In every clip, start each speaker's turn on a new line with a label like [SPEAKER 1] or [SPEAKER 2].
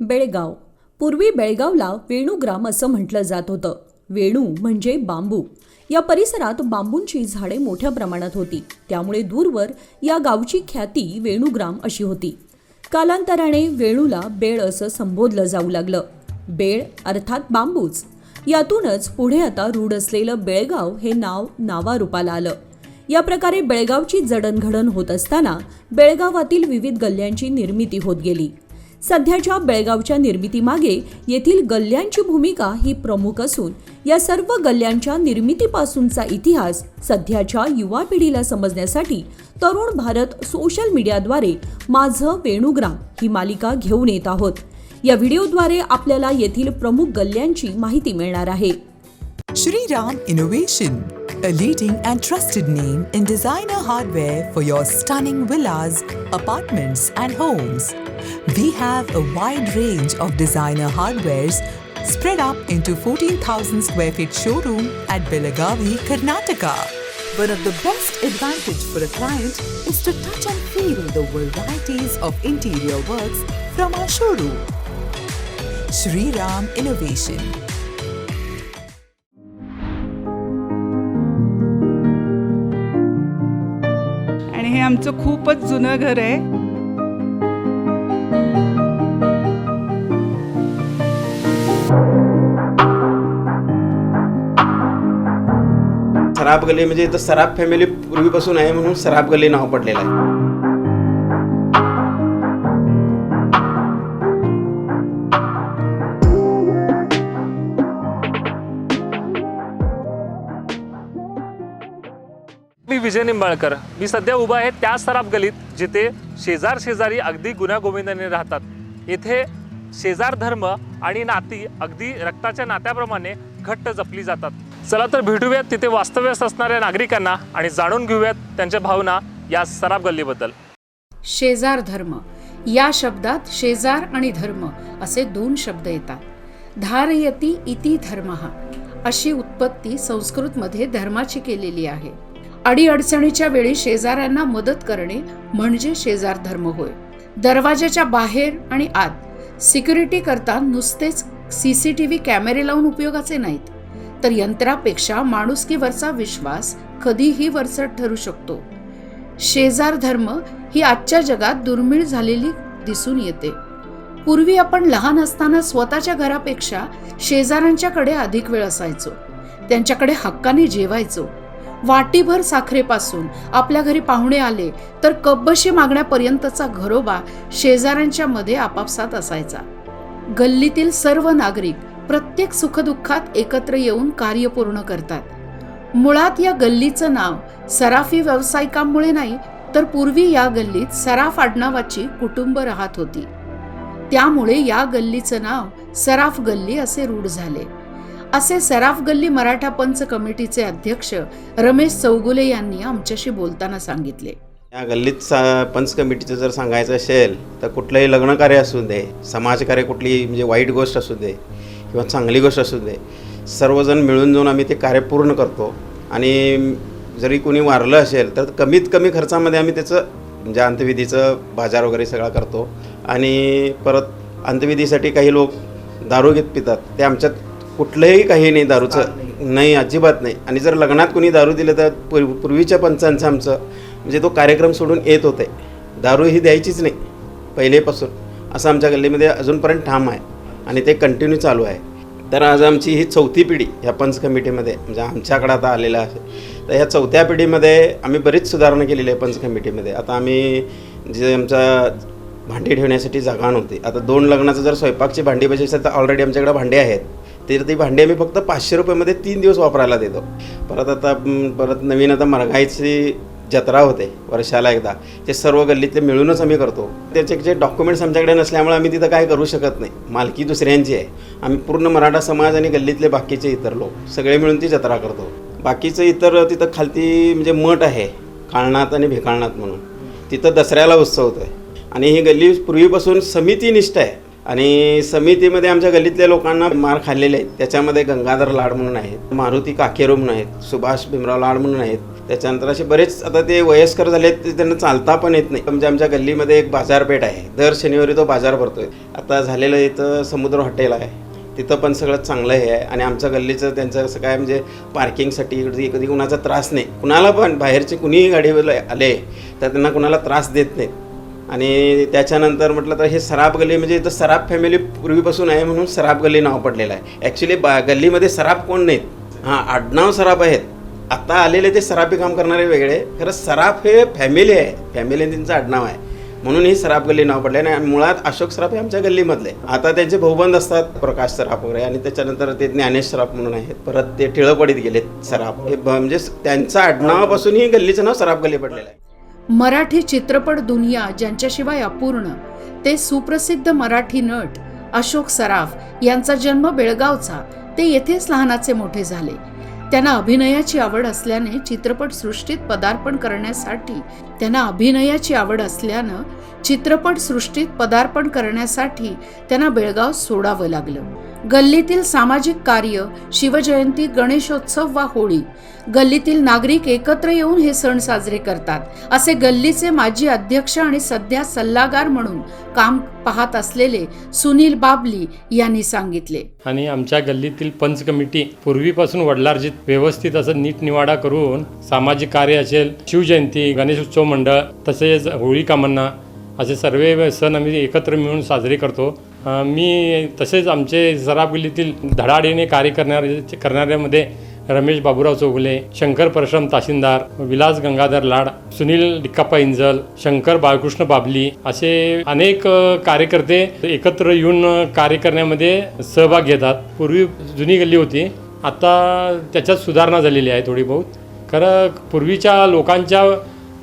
[SPEAKER 1] बेळगाव. पूर्वी बेळगावला वेणूग्राम असं म्हटलं जात होतं. वेणू म्हणजे बांबू. या परिसरात बांबूंची झाडे मोठ्या प्रमाणात होती. त्यामुळे दूरवर या गावची ख्याती वेणूग्राम अशी होती. कालांतराने वेणूला बेळ असं संबोधलं जाऊ लागलं. बेळ अर्थात बांबूच. यातूनच पुढे आता रूढ असलेलं बेळगाव हे नाव नावारूपाला आलं. या प्रकारे बेळगावची जडणघडण होत असताना बेळगावातील विविध गल्ल्यांची निर्मिती होत गेली. सध्याच्या बेळगावच्या निर्मितीमागे येथील गल्ल्यांची भूमिका ही प्रमुख असून या सर्व गल्ल्यांच्या निर्मितीपासूनचा इतिहास सध्याच्या युवा पिढीला समजण्यासाठी तरुण भारत सोशल मीडियाद्वारे माझं वेणुग्राम ही मालिका घेऊन येत आहोत. या व्हिडिओद्वारे आपल्याला येथील प्रमुख गल्ल्यांची माहिती मिळणार आहे.
[SPEAKER 2] Shriram Innovation, a leading and trusted name in designer hardware for your stunning villas, apartments, and homes. We have a wide range of designer hardwares spread up into 14,000 square feet showroom at Belagavi, Karnataka. One of the best advantage for a client is to touch and feel the varieties of interior works from our showroom. Shri Ram Innovation.
[SPEAKER 3] आमचं खूपच जुनं घर आहे.
[SPEAKER 4] सराफ गल्ली म्हणजे इथं सराफ family पूर्वीपासून आहे म्हणून सराफ गल्ली नाव पडलेलं आहे.
[SPEAKER 5] मी विजय निंबाळकर. मी सध्या उभा आहे त्या सराफ गलीत जिथे शेजार शेजारी अगदी गुण्यागोविंदाने राहतात. येथे शेजार धर्म आणि नाती अगदी रक्ताच्या नात्याप्रमाणे घट्ट जपली जातात. चला तर भेटूयात तिथे वास्तव्यास असणाऱ्या नागरिकांना आणि जाणून घेऊयात त्यांच्या भावना या सराफ गल्लीबद्दल.
[SPEAKER 6] शेजार धर्म. या शब्दात शेजार आणि धर्म असे दोन शब्द येतात. धारयती इति धर्म अशी उत्पत्ती संस्कृतमध्ये धर्माची केलेली आहे. अडीअडचणीच्या वेळी शेजाऱ्यांना मदत करणे म्हणजे शेजार धर्म होय. दरवाजाच्या बाहेर आणि आत सिक्युरिटी करता नुसतेच सी सी टी व्ही कॅमेरे लावून उपयोगाचे नाहीत. तर यंत्रापेक्षा माणुसकीवरचा विश्वास कधीही वरचट ठरू शकतो. शेजार धर्म ही आजच्या जगात दुर्मिळ झालेली दिसून येते. पूर्वी आपण लहान असताना स्वतःच्या घरापेक्षा शेजाऱ्यांच्याकडे अधिक वेळ असायचो. त्यांच्याकडे हक्काने जेवायचो. वाटीभर साखरेपासून आपल्या घरी पाहुणे आले तर कब्बशी मागण्यापर्यंतचा घरोबा शेजाऱ्यांच्या मध्ये आपापसात असायचा. गल्लीतील सर्व नागरिक प्रत्येक सुखदुःखात एकत्र येऊन कार्य पूर्ण करतात. मुळात या गल्लीचं नाव सराफी व्यावसायिकांमुळे नाही तर पूर्वी या गल्लीत सराफ आडनावाची कुटुंब राहत होती. त्यामुळे या गल्लीचं नाव सराफ गल्ली असे रूढ झाले. असे सराफ गल्ली मराठा पंच कमिटीचे अध्यक्ष रमेश चौगुले यांनी आमच्याशी बोलताना सांगितले.
[SPEAKER 4] या गल्लीत सा पंच कमिटीचं जर सांगायचं असेल तर कुठलंही लग्नकार्य असू दे समाजकार्य कुठली म्हणजे वाईट गोष्ट असू दे किंवा चांगली गोष्ट असू दे सर्वजण मिळून जाऊन आम्ही ते कार्य पूर्ण करतो. आणि जरी कोणी वारलं असेल तर कमीत कमी खर्चामध्ये आम्ही त्याचं म्हणजे अंत्यविधीचं बाजार वगैरे सगळा करतो. आणि परत अंत्यविधीसाठी काही लोक दारू घेत पितात ते आमच्यात कुठलंही काही नाही दारूचं. नाही. अजिबात नाही. आणि जर लग्नात कोणी दारू दिलं तर पूर्व पूर्वीच्या पंचांचं आमचं. म्हणजे तो कार्यक्रम सोडून येत होते. दारू ही द्यायचीच नाही पहिलेपासून. असं आमच्या गल्लीमध्ये अजूनपर्यंत ठाम आहे. आणि ते कंटिन्यू चालू आहे. तर आज आमची ही चौथी पिढी ह्या पंच कमिटीमध्ये म्हणजे आमच्याकडे आता आलेलं आहे. तर ह्या चौथ्या पिढीमध्ये आम्ही बरीच सुधारणा केलेली आहे पंच कमिटीमध्ये. आता आम्ही जे आमचा भांडी ठेवण्यासाठी जागा नव्हती. आता दोन लग्नाचं जर स्वयंपाकची भांडी पाहिजे असेल तर ऑलरेडी आमच्याकडे भांडे आहेत. तर ती भांडी आम्ही फक्त पाचशे रुपयामध्ये तीन दिवस वापरायला देतो. परत आता परत नवीन आता मरघाईची जत्रा होते वर्षाला एकदा. ते सर्व गल्लीतले मिळूनच आम्ही करतो. त्याचे जे डॉक्युमेंट्स आमच्याकडे नसल्यामुळे आम्ही तिथं काय करू शकत नाही. मालकी दुसऱ्यांची आहे. आम्ही पूर्ण मराठा समाज आणि गल्लीतले बाकीचे इतर लोक सगळे मिळून ती जत्रा करतो. बाकीचं इतर तिथं खालती म्हणजे मठ आहे काळनाथ आणि भेकाळनाथ म्हणून. तिथं दसऱ्याला उत्सव होतो आहे आणि ही गल्ली पूर्वीपासून समितीनिष्ठ आहे. आणि समितीमध्ये आमच्या गल्लीतल्या लोकांना मार खाल्लेले आहेत. त्याच्यामध्ये गंगाधर लाड म्हणून आहेत मारुती काकेरो म्हणून आहेत सुभाष भीमराव लाड म्हणून आहेत. त्याच्यानंतर असे बरेच आता ते वयस्कर झाले आहेत, ते त्यांना चालता पण येत नाही. म्हणजे आमच्या गल्लीमध्ये एक बाजारपेठ आहे. दर शनिवारी तो बाजार भरतोय. आता झालेलं इथं समुद्र हॉटेल आहे. तिथं पण सगळं चांगलं हे आहे. आणि आमच्या गल्लीचं त्यांचं असं काय म्हणजे पार्किंगसाठी कधी कधी कुणाचा त्रास नाही. कुणाला पण बाहेरचे कुणीही गाडीवर आले तर त्यांना कुणाला त्रास देत नाहीत. आणि त्याच्यानंतर म्हटलं तर हे सराफ गल्ली म्हणजे इथं सराफ फॅमिली पूर्वीपासून आहे म्हणून सराफ गल्ली नाव पडलेलं आहे. ॲक्च्युली बा गल्लीमध्ये सराफ कोण नाहीत? हां आडनाव सराफ आहेत. आत्ता आलेले ते सराफी काम करणारे वेगळे. खरं सराफ हे फॅमिली आहे. फॅमिली त्यांचं आडनाव आहे. म्हणून ही सराफ गल्ली नाव पडले आणि मुळात अशोक सराफ हे आमच्या गल्लीमधले. आता त्यांचे भाऊबंद असतात प्रकाश सराफ वगैरे. आणि त्याच्यानंतर ते ज्ञानेश सराफ म्हणून आहेत. परत ते टिळकवाडीत गेलेत सराफ हे ब- म्हणजे त्यांचं आडनावापासून ही गल्लीचं नाव सराफ गल्ली पडलेलं आहे.
[SPEAKER 6] मराठी चित्रपट दुनिया ज्यांच्याशिवाय अपूर्ण ते सुप्रसिद्ध मराठी नट अशोक सराफ यांचा जन्म बेळगावचा ते येथेच लहानाचे मोठे झाले. त्यांना अभिनयाची आवड असल्याने चित्रपटसृष्टीत पदार्पण करण्यासाठी त्यांना अभिनयाची आवड असल्यानं चित्रपटसृष्टीत पदार्पण करण्यासाठी त्यांना बेळगाव सोडावं लागलं. गल्लीतील सामाजिक कार्य शिवजयंती गणेशोत्सव वा होळी. गल्लीतील नागरिक एकत्र येऊन हे सण साजरे करतात. असे गल्लीचे माजी अध्यक्ष आणि सध्या सल्लागार म्हणून काम पाहत असलेले सुनील बाबली यांनी सांगितले.
[SPEAKER 7] आणि आमच्या गल्लीतील पंच कमिटी पूर्वीपासून वडलार्जित व्यवस्थित असं नीट निवाडा करून सामाजिक कार्य असेल शिवजयंती गणेशोत्सव मंडळ तसेच होळी कामन्ना असे सर्व सण आम्ही एकत्र मिळून साजरे करतो. मी तसेच आमचे सराफ गल्लीतील धडाडीने कार्य करणारे करणाऱ्यामध्ये रमेश बाबूराव चौगुले शंकर परशुराम ताशिंदार विलास गंगाधर लाड सुनील डिक्काप्पा इंजल शंकर बाळकृष्ण बाबली असे अनेक कार्यकर्ते एकत्र येऊन कार्य करण्यामध्ये सहभाग घेतात. पूर्वी जुनी गल्ली होती. आता त्याच्यात सुधारणा झालेली आहे थोडी बहुत. खरं पूर्वीच्या लोकांच्या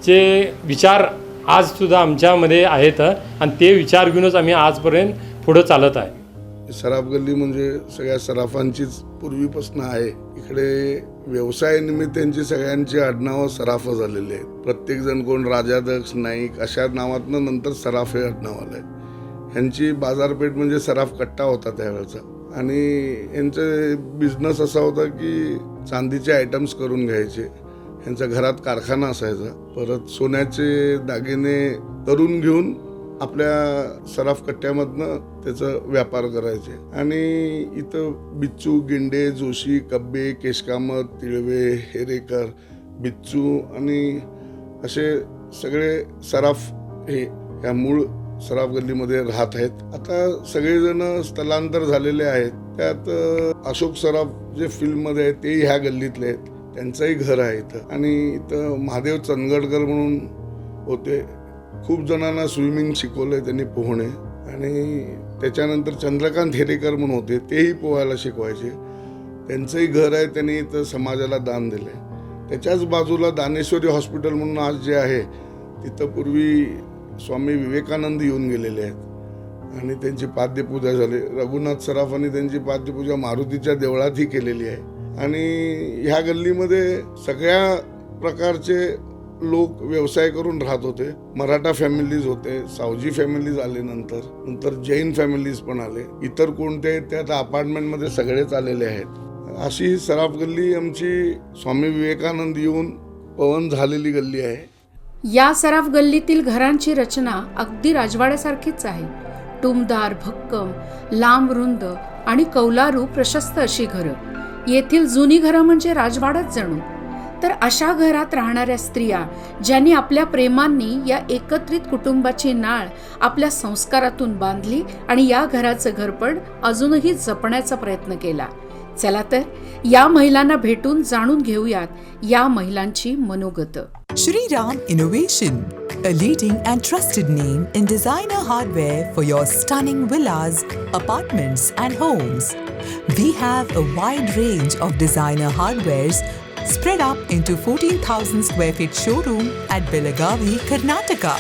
[SPEAKER 7] जे विचार आजसुद्धा आमच्यामध्ये आहेत आणि ते विचार घेऊनच आम्ही आजपर्यंत पुढं चालत आहे.
[SPEAKER 8] सराफ गल्ली म्हणजे सगळ्या सराफांचीच पूर्वीपासून आहे. इकडे व्यवसाय निमित्तांची सगळ्यांची आडनावं सराफ झालेली आहेत. प्रत्येक जण कोण राजाध्यक्ष नाईक अशा नावातनं नंतर सराफ हे आडनाव आहे ह्यांची बाजारपेठ म्हणजे सराफ कट्टा होता त्यावेळेचा. आणि यांचं बिझनेस असा होता की चांदीचे आयटम्स करून घ्यायचे. यांचा घरात कारखाना असायचा. परत सोन्याचे दागिने करून घेऊन आपल्या सराफ कट्ट्यामधनं त्याचा व्यापार करायचे. आणि इथं बिच्चू गिंडे जोशी कब्बे केशकामत तिळवे हेरेकर बिच्चू आणि असे सगळे सराफ हे या मूळ सराफ गल्लीमध्ये राहत आहेत. आता सगळेजण स्थलांतर झालेले आहेत. त्यात अशोक सराफ जे फिल्ममध्ये आहेत तेही ह्या गल्लीतले आहेत. त्यांचंही घर आहे इथं. आणि इथं महादेव चंदगडकर म्हणून होते. खूप जणांना स्विमिंग शिकवलंय त्यांनी पोहणे. आणि त्याच्यानंतर चंद्रकांत हेरेकर म्हणून होते तेही पोहायला शिकवायचे. त्यांचंही घर आहे त्यांनी इथं समाजाला दान दिलंय. त्याच्याच बाजूला दानेश्वरी हॉस्पिटल म्हणून आज जे आहे तिथं पूर्वी स्वामी विवेकानंद येऊन गेलेले आहेत. आणि त्यांची पाद्यपूजा झाली. रघुनाथ सराफांनी त्यांची पाद्यपूजा मारुतीच्या देवळातही केलेली आहे. आणि ह्या गल्लीमध्ये सगळ्या प्रकारचे लोक व्यवसाय करून राहत होते. मराठा फॅमिलीज होते सावजी फॅमिलीज आले नंतर नंतर जैन फॅमिलीज पण आले. इतर कोणते ते आता अपार्टमेंटमध्ये सगळेच आलेले आहेत. अशी सराफ गल्ली आमची स्वामी विवेकानंद येऊन पवन झालेली गल्ली आहे.
[SPEAKER 6] या सराफ गल्लीतील घरांची रचना अगदी राजवाड्यासारखीच आहे. टुमदार भक्कम लांब रुंद आणि कौलारू प्रशस्त अशी घरं. येथील जुनी घरं म्हणजे राजवाडाच जणू. तर अशा घरात राहणाऱ्या स्त्रिया ज्यांनी आपल्या प्रेमांनी या एकत्रित कुटुंबाची नाळ आपल्या संस्कारातून बांधली आणि या घराचं घरपण अजूनही जपण्याचा प्रयत्न केला. चला तर या महिलांना भेटून जाणून घेऊयात या महिलांची मनोगतं.
[SPEAKER 2] Shriram innovation a a leading and trusted name in designer hardware for your stunning villas, apartments, and homes. We have a wide range of designer hardwares spread up into 14,000 square feet showroom at Belagavi, Karnataka.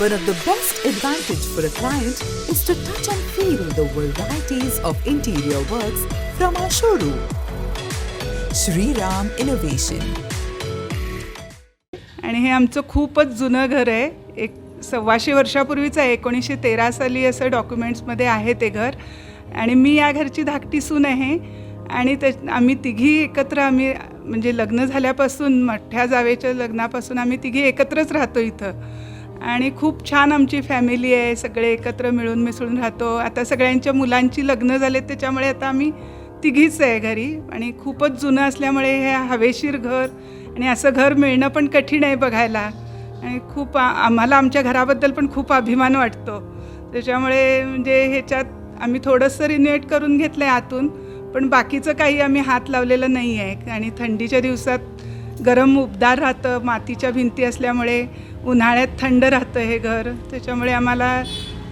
[SPEAKER 2] One of the best advantage for a client is to touch and feel the varieties of interior works from our showroom. Shri Ram Innovation.
[SPEAKER 3] आणि हे आमचं खूपच जुनं घर आहे एक सव्वाशे वर्षापूर्वीचं आहे एकोणीसशे तेरा साली असं डॉक्युमेंट्समध्ये आहे ते घर आणि मी या घरची धाकटी सून आहे. आणि त्या आम्ही तिघी एकत्र आम्ही म्हणजे लग्न झाल्यापासून मोठ्या जावेच्या लग्नापासून आम्ही तिघी एकत्रच राहतो इथं. आणि खूप छान आमची फॅमिली आहे सगळे एकत्र मिळून मिसळून राहतो. आता सगळ्यांच्या मुलांची लग्न झाले त्याच्यामुळे आता आम्ही तिघीच आहे घरी. आणि खूपच जुनं असल्यामुळे हे हवेशीर घर आणि असं घर मिळणं पण कठीण आहे बघायला. आणि खूप आम्हाला आमच्या घराबद्दल पण खूप अभिमान वाटतो. त्याच्यामुळे म्हणजे ह्याच्यात आम्ही थोडंसं रिन्युएट करून घेतलं आहे आतून पण बाकीचं काही आम्ही हात लावलेलं नाही आहे आणि थंडीच्या दिवसात गरम उबदार राहतं मातीच्या भिंती असल्यामुळे उन्हाळ्यात थंड राहतं हे घर. त्याच्यामुळे आम्हाला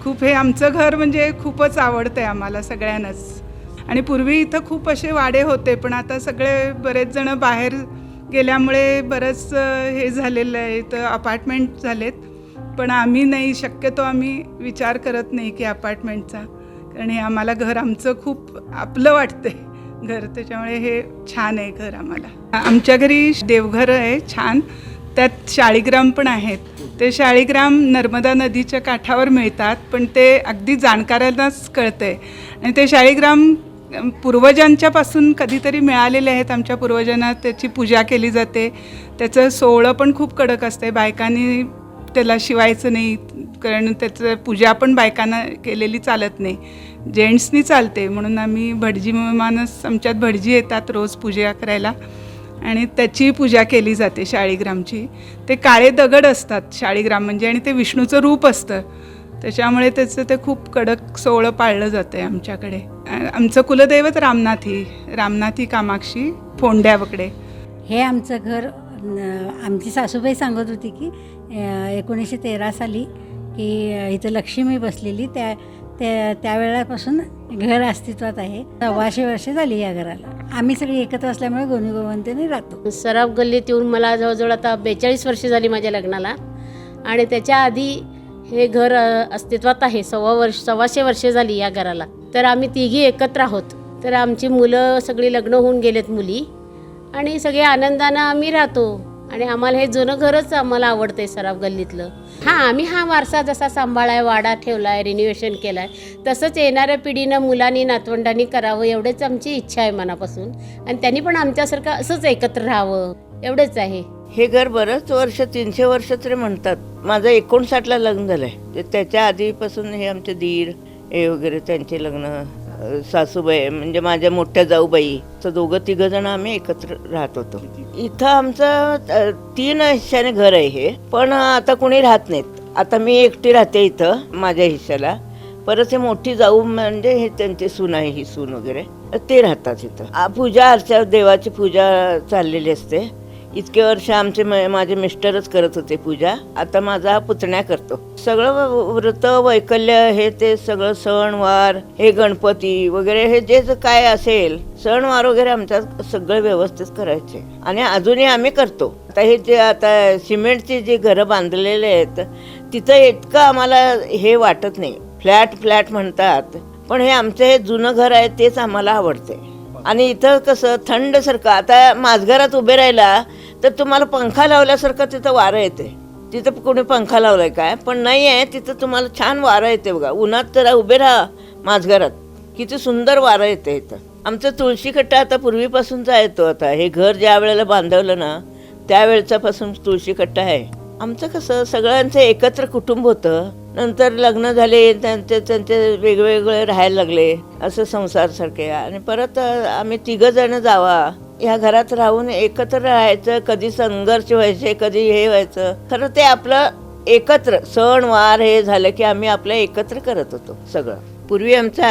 [SPEAKER 3] खूप हे आमचं घर म्हणजे खूपच आवडतं आहे आम्हाला सगळ्यांनाच. आणि पूर्वी इथं खूप असे वाडे होते पण आता सगळे बरेच जण बाहेर गेल्यामुळे बरंच हे झालेलं आहे. इथं अपार्टमेंट झालेत. पण आम्ही नाही शक्यतो आम्ही विचार करत नाही की अपार्टमेंटचा. कारण हे आम्हाला घर आमचं खूप आपलं वाटतंय. घर त्याच्यामुळे हे छान आहे घर आम्हाला. आमच्या घरी देवघर आहे छान. त्यात शाळीग्राम पण आहेत. ते शाळीग्राम नर्मदा नदीच्या काठावर मिळतात पण ते अगदी जाणकारांनाच कळतंय. आणि ते शाळीग्राम पूर्वजांच्यापासून कधीतरी मिळालेले आहेत. आमच्या पूर्वजांना त्याची पूजा केली जाते. त्याचं सोहळं पण खूप कडक असते बायकांनी त्याला शिवायचं नाही कारण त्याचं पूजा पण बायकांना केलेली चालत नाही. जेंट्सनी चालते म्हणून आम्ही भटजी माणूस आमच्यात भटजी येतात रोज पूजा करायला. आणि त्याची पूजा केली जाते शाळीग्रामची. ते काळे दगड असतात शाळीग्राम म्हणजे आणि ते विष्णूचं रूप असतं. त्याच्यामुळे त्याचं ते खूप कडक सोहळं पाळलं जातं आहे आमच्याकडे. आमचं कुलदैवत रामनाथी रामनाथी कामाक्षी फोंड्यावकडे.
[SPEAKER 9] हे आमचं घर आमची सासूबाई सांगत होती की एकोणीसशे तेरा साली की इथं लक्ष्मी बसलेली. त्या त्या त्यावेळेपासून घर अस्तित्वात आहे. सव्वाशे वर्ष झाली या घराला. आम्ही सगळी एकत्र असल्यामुळे गोनी गोवंतीने राहतो.
[SPEAKER 10] सराफ गल्लीत येऊन मला जवळजवळ आता बेचाळीस वर्ष झाली माझ्या लग्नाला. आणि त्याच्या आधी हे घर अस्तित्वात आहे. सव्वा वर्ष सव्वाशे वर्षे झाली या घराला. तर आम्ही तिघी एकत्र आहोत. तर आमची मुलं सगळी लग्न होऊन गेलेत मुली. आणि सगळे आनंदानं आम्ही राहतो. आणि आम्हाला हे जुनं घरच आम्हाला आवडतं आहे सराफ गल्लीतलं. हां आम्ही हा वारसा जसा सांभाळाय वाडा ठेवलाय रिन्युवेशन केलाय तसंच येणाऱ्या पिढीनं मुलांनी नातवंडांनी करावं एवढेच आमची इच्छा आहे मनापासून. आणि त्यांनी पण आमच्यासारखं असंच एकत्र राहावं एवढंच आहे.
[SPEAKER 11] हे घर बरंच वर्ष तीनशे वर्ष तरी म्हणतात. माझं एकोणसाठला लग्न झालंय. आहे त्याच्या आधीपासून हे आमचे दीर हे वगैरे त्यांचे लग्न सासूबाई म्हणजे माझ्या मोठ्या जाऊबाई तर दोघं तिघं जण आम्ही एकत्र राहत होतो. इथं आमचं तीन हिश्श्याने घर आहे हे पण आता कोणी राहत नाहीत. आता मी एकटी राहते इथं माझ्या हिश्श्याला परत हे मोठी जाऊ म्हणजे हे त्यांची सून आहे ही सून वगैरे. ते राहतात इथं. आ, पूजा अर्चा देवाची पूजा चाललेली असते. इतके वर्ष आमचे म- माझे मिस्टरच करत होते पूजा. आता माझा पुतण्या करतो. सगळं व- व्रत वैकल्य हे ते सगळं सणवार हे गणपती वगैरे हे जे काय असेल सणवार वगैरे आमच्या सगळं व्यवस्थित करायचे. आणि अजूनही आम्ही करतो. आता हे जे आता सिमेंटची जी घरं बांधलेले आहेत तिथं इतकं आम्हाला हे वाटत नाही. फ्लॅट फ्लॅट म्हणतात. पण हे आमचं हे जुनं घर आहे तेच आम्हाला आवडते. आणि इथं कसं थंडसारखं आता माझघरात उभे राहिला तर तुम्हाला पंखा लावल्यासारखं तिथं वारं येते. तिथं कोणी पंखा लावलाय काय? पण नाही आहे तिथं तुम्हाला छान वारं येते बघा. उन्हात जरा उभे राहा माझघरात. किती सुंदर वारं येते इथं. आमचं तुळशी कट्टा आता पूर्वीपासूनचा येतो आता. हे घर ज्या वेळेला बांधवलं ना त्यावेळेचापासून तुळशी कट्टा आहे. आमचं कसं सगळ्यांचं एकत्र कुटुंब होतं. नंतर लग्न झाले त्यांचे त्यांचे वेगवेगळे राहायला लागले असं संसारसारखे. आणि परत आम्ही तिघं जण जावा. ह्या घरात राहून एकत्र राहायचं कधी संघर्ष व्हायचे कधी हे व्हायचं. खरं ते आपलं एकत्र सण वार हे झालं की आम्ही आपलं एकत्र करत होतो सगळं. पूर्वी आमचा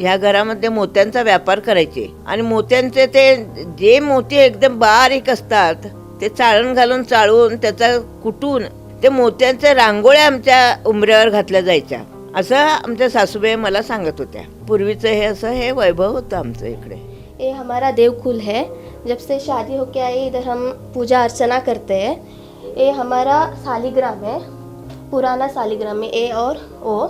[SPEAKER 11] ह्या घरामध्ये मोत्यांचा व्यापार करायचे. आणि मोत्यांचे ते जे मोती एकदम बारीक असतात ते चाळण घालून चाळून त्याचा कुटून ते मोत्यांच्या रांगोळ्या आमच्या उंबऱ्यावर घातल्या जायच्या. असं आमच्या सासूबाई मला सांगत होत्या. पूर्वीचं हे असं हे वैभव होतं आमचं इकडे.
[SPEAKER 12] ये हमारा देवकुल है. जब से शादी होके आई इधर हम पूजा अर्चना करते हैं। ये हमारा सालिग्राम है पुराना सालिग्राम है। ए और ओ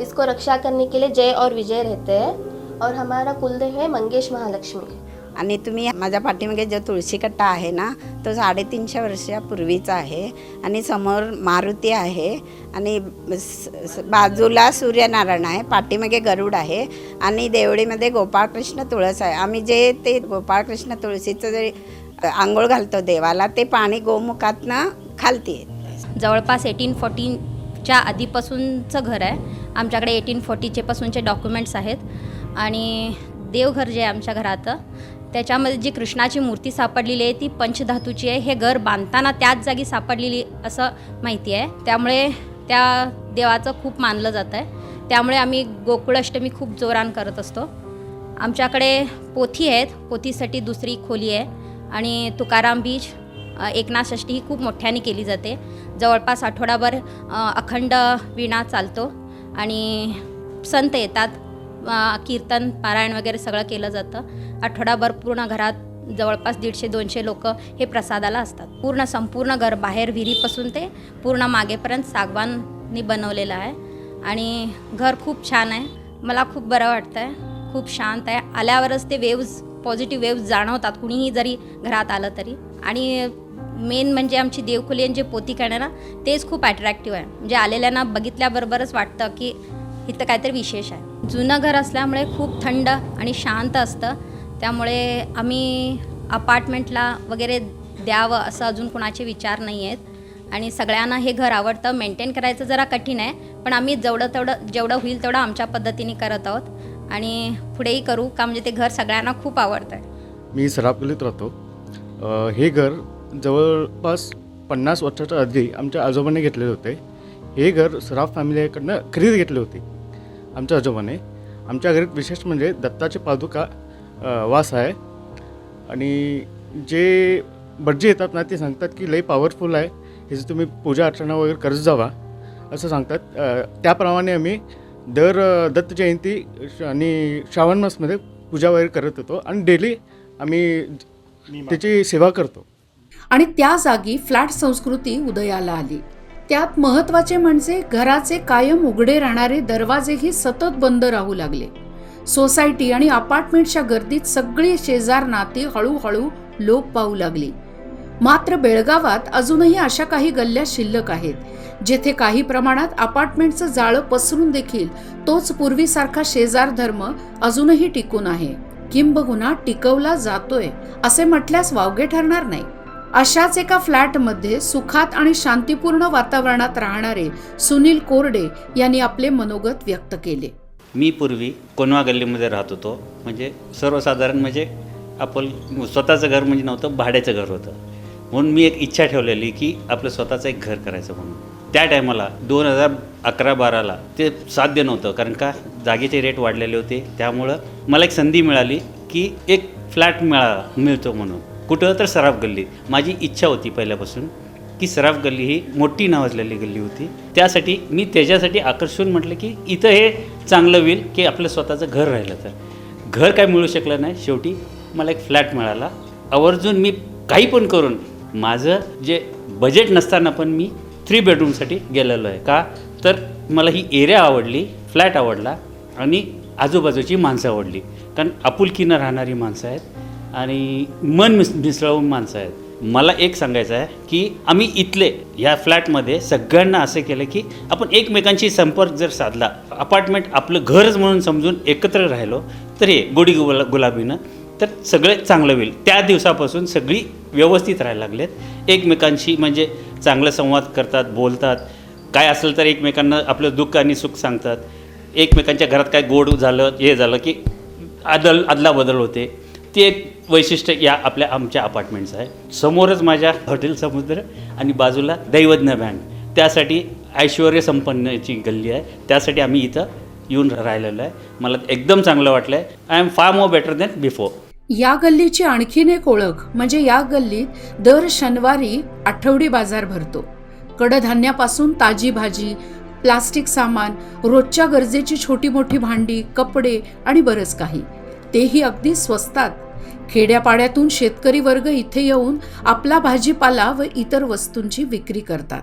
[SPEAKER 12] इसको रक्षा करने के लिए जय और विजय रहते हैं। और हमारा कुलदेव है मंगेश महालक्ष्मी।
[SPEAKER 13] आणि तुम्ही माझ्या पाठीमागे जो तुळशी कट्टा आहे ना तो साडेतीनशे वर्षापूर्वीचा आहे आणि समोर मारुती आहे आणि बाजूला सूर्यनारायण आहे पाठीमागे गरुड आहे आणि देवळीमध्ये गोपाळकृष्ण तुळस आहे. आम्ही जे ते गोपाळकृष्ण तुळशीचं जे आंघोळ घालतो देवाला ते पाणी गोमुखातनं खालती येते
[SPEAKER 12] जवळपास एटीन फोर्टीनच्या आधीपासूनचं घर आहे. आमच्याकडे एटीन फोर्टीचे पासूनचे डॉक्युमेंट्स आहेत. आणि देवघर जे आहे आमच्या घरात त्याच्यामध्ये जी कृष्णाची मूर्ती सापडलेली आहे ती पंचधातूची आहे. हे घर बांधताना त्याच जागी सापडलेली असं माहिती आहे. त्यामुळे त्या देवाचं खूप मानलं जातं आहे. त्यामुळे आम्ही गोकुळाष्टमी खूप जोरान करत असतो. आमच्याकडे पोथी आहेत. पोथीसाठी दुसरी खोली आहे. आणि तुकाराम बीज अ, एकनाथ ही खूप मोठ्याने केली जाते. जवळपास आठवडाभर अखंड विणा चालतो. आणि संत येतात. कीर्तन पारायण वगैरे सगळं केलं जातं. आठवडाभर पूर्ण घरात जवळपास दीडशे दोनशे लोक हे प्रसादाला असतात. पूर्ण संपूर्ण घर बाहेर विहिरीपासून ते पूर्ण मागेपर्यंत सागवाननी बनवलेलं आहे. आणि घर खूप छान आहे. मला खूप बरं वाटतं आहे खूप शांत आहे. आल्यावरच ते वेव्ज पॉझिटिव्ह वेव्ज जाणवतात. कुणीही जरी घरात आलं तरी. आणि मेन म्हणजे आमची देवखोली आणि जे पोती आहे ना तेच खूप अट्रॅक्टिव्ह आहे. म्हणजे आलेल्यांना बघितल्याबरोबरच वाटतं की इथं काहीतरी विशेष आहे. जुनं घर असल्यामुळे खूप थंड आणि शांत असतं. त्यामुळे आम्ही अपार्टमेंटला वगैरे द्यावं असं अजून कुणाचे विचार नाही आहेत आणि सगळ्यांना हे घर आवडतं. मेंटेन करायचं जरा कठीण आहे. पण आम्ही जेवढं तेवढं जेवढं होईल तेवढं आमच्या पद्धतीने करत आहोत. आणि पुढेही करू का म्हणजे ते घर सगळ्यांना खूप आवडतं आहे
[SPEAKER 14] मी सरापगलीत राहतो. हे घर जवळपास पन्नास वर्षाच्या आधी आमच्या आजोबांनी घेतलेले होते. हे घर सराफ फॅमिलीकडनं खरेदी घेतले होते. आमच्या आजोबाने. आमच्या घरात विशेष म्हणजे दत्ताचे पादुका वास आहे. आणि जे भटजी येतात ना ते सांगतात की लई पॉवरफुल आहे. ह्याची तुम्ही पूजा अर्चना वगैरे करत जावा असं सांगतात. त्याप्रमाणे आम्ही दर दत्त जयंती श- आणि श्रावण मासमध्ये पूजा वगैरे करत होतो आणि डेली आम्ही त्याची सेवा करतो.
[SPEAKER 6] आणि त्या जागी फ्लॅट संस्कृती उदयाला आली. त्यात महत्त्वाचे म्हणजे घराचे कायम उघडे राहणारे दरवाजेही सतत बंद राहू लागले. सोसायटी आणि अपार्टमेंटच्या गर्दीत सगळी शेजार नाती हळूहळू लोप पाहू लागली. मात्र बेळगावात अजूनही अशा काही गल्ल्या शिल्लक आहेत जेथे काही प्रमाणात अपार्टमेंटचं जाळं पसरून देखील तोच पूर्वीसारखा शेजार धर्म अजूनही टिकून आहे. किंबहुना टिकवला जातोय असे म्हटल्यास वावगे ठरणार नाही. अशाच एका फ्लॅटमध्ये सुखात आणि शांतीपूर्ण वातावरणात राहणारे सुनील कोरडे यांनी आपले मनोगत व्यक्त केले.
[SPEAKER 15] मी पूर्वी कोनवा गल्लीमध्ये राहत होतो. म्हणजे सर्वसाधारण म्हणजे आपण स्वतःचं घर म्हणजे नव्हतं भाड्याचं घर होतं. म्हणून मी एक इच्छा ठेवलेली की आपलं स्वतःचं एक घर करायचं म्हणून. त्या टायमाला दोन हजार अकरा बाराला ते साध्य नव्हतं कारण का जागेचे रेट वाढलेले होते. त्यामुळं मला एक संधी मिळाली की एक फ्लॅट मिळाला मिळतो म्हणून. कुठं तर सराफ गल्ली. माझी इच्छा होती पहिल्यापासून की सराफ गल्ली ही मोठी नावाजलेली गल्ली होती. त्यासाठी मी त्याच्यासाठी आकर्षून म्हटलं की इथं हे चांगलं होईल की आपलं स्वतःचं घर राहिलं तर. घर काय मिळू शकलं नाही. शेवटी मला एक फ्लॅट मिळाला. आवर्जून मी काही पण करून माझं जे बजेट नसताना पण मी थ्री बेडरूमसाठी गेलेलो आहे. का? तर मला ही एरिया आवडली फ्लॅट आवडला आणि आजूबाजूची माणसं आवडली. कारण आपुलकीनं राहणारी माणसं आहेत. आणि मन मिस मिसळवून माणसं आहेत. मला एक सांगायचं आहे की आम्ही इथले ह्या फ्लॅटमध्ये सगळ्यांना असं केलं की आपण एकमेकांशी संपर्क जर साधला अपार्टमेंट आपलं घरच म्हणून समजून एकत्र राहिलो तर हे गोडी गुला गुलाबीनं तर सगळे चांगलं होईल. त्या दिवसापासून सगळी व्यवस्थित राहायला लागलेत. एकमेकांशी म्हणजे चांगलं संवाद करतात बोलतात. काय असेल तर एकमेकांना आपलं दुःख आणि सुख सांगतात. एकमेकांच्या घरात काय गोड झालं हे झालं की आदल अदलाबदल होते. ते एक वैशिष्ट्य या आपल्या आमच्या अपार्टमेंट्स आहे. समोरच माझ्या हॉटेल समुद्र आणि बाजूला दैवज्ञ बँक त्यासाठी ऐश्वर संपन्नची गल्ली आहे. त्यासाठी आम्ही इथं येऊन राहिलेलो आहे. मला एकदम चांगलं वाटलं आहे आय एम फार मोर बेटर दॅन बिफोर
[SPEAKER 6] या गल्लीची आणखीन एक ओळख म्हणजे या गल्लीत दर शनिवारी आठवडी बाजार भरतो. कडधान्यापासून ताजी भाजी प्लास्टिक सामान रोजच्या गरजेची छोटी मोठी भांडी कपडे आणि बरंच काही. तेही अगदी स्वस्तात. खेड्यापाड्यातून शेतकरी वर्ग इथे येऊन आपला भाजीपाला व इतर वस्तूंची विक्री करतात.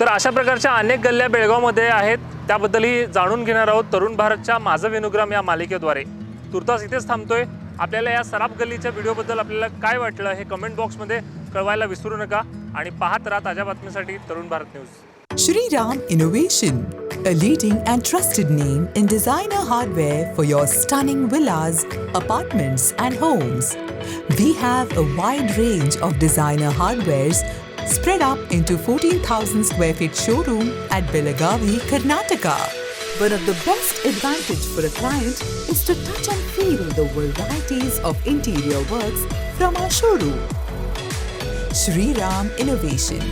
[SPEAKER 5] तर अशा प्रकारच्या अनेक गल्ल्या बेळगावमध्ये आहेत. त्याबद्दलही जाणून घेणार आहोत तरुण भारतच्या माझं विनुग्राम या मालिकेद्वारे. तुर्तास इथेच थांबतोय. आपल्याला या सराफ गल्लीच्या व्हिडिओबद्दल आपल्याला काय वाटलं हे कमेंट बॉक्समध्ये कळवायला विसरू नका. आणि पाहत राहा ताज्या बातमीसाठी Tarun Bharat news.
[SPEAKER 2] Shri Ram Innovation, a leading and trusted name in designer hardware for your stunning villas, apartments, and homes. We have a wide range of designer hardwares spread up into 14,000 square feet showroom at Belagavi, Karnataka. One of the best advantage for a client is to touch and feel the varieties of interior works from our showroom. Shri Ram Innovation,